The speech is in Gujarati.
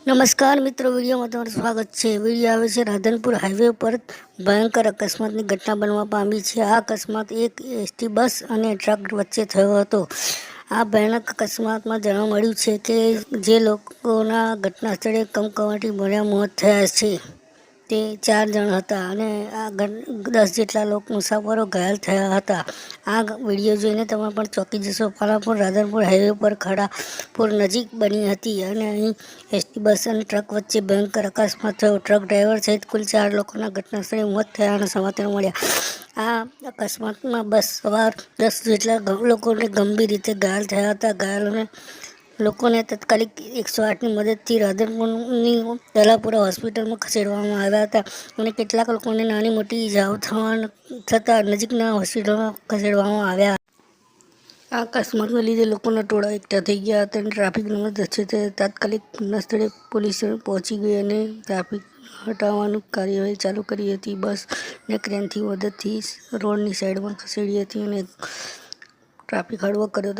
નમસ્કાર મિત્રો, વિડીયોમાં તમારું સ્વાગત છે. વીડિયો આવે છે રાધનપુર હાઈવે પર ભયંકર અકસ્માતની ઘટના બનવા પામી છે. આ અકસ્માત એક એસટી બસ અને ટ્રક વચ્ચે થયો હતો. આ ભયાનક અકસ્માતમાં જાણવા મળ્યું છે કે જે લોકોના ઘટના સ્થળે કમકમાટી ભર્યા મોત થયા છે. તે ચાર જણ હતા અને આ દસ જેટલા લોકો મુસાફરો ઘાયલ થયા હતા. આ વીડિયો જોઈને તમે પણ ચોંકી જશો. પાલાપુર રાધનપુર હાઈવે પર ખડાપુર નજીક બની હતી અને અહીં એસટી બસ અને ટ્રક વચ્ચે ભયંકર અકસ્માત થયો. ટ્રક ડ્રાઈવર સહિત કુલ ચાર લોકોના ઘટના સ્થળે મોત અને સમાચાર મળ્યા. આ અકસ્માતમાં બસ સવાર દસ જેટલા લોકોને ગંભીર રીતે ઘાયલ થયા હતા. ઘાયલોને લોકોને તાત્કાલિક એકસો આઠની મદદથી રાધનપુરની દલાપુરા હોસ્પિટલમાં ખસેડવામાં આવ્યા હતા અને કેટલાક લોકોને નાની મોટી ઇજાઓ થવા થતાં નજીકના હોસ્પિટલમાં ખસેડવામાં આવ્યા. આ અકસ્માતના લીધે લોકોના ટોળા એકઠા થઈ ગયા હતા અને ટ્રાફિકની મદદ છે તે તાત્કાલિક ઘટના સ્થળે પોલીસ પહોંચી ગઈ અને ટ્રાફિક હટાવવાનું કાર્યવાહી ચાલુ કરી હતી. બસ ને ક્રેનથી મદદથી રોડની સાઈડમાં ખસેડી હતી અને ટ્રાફિક હળવો કર્યો હતો.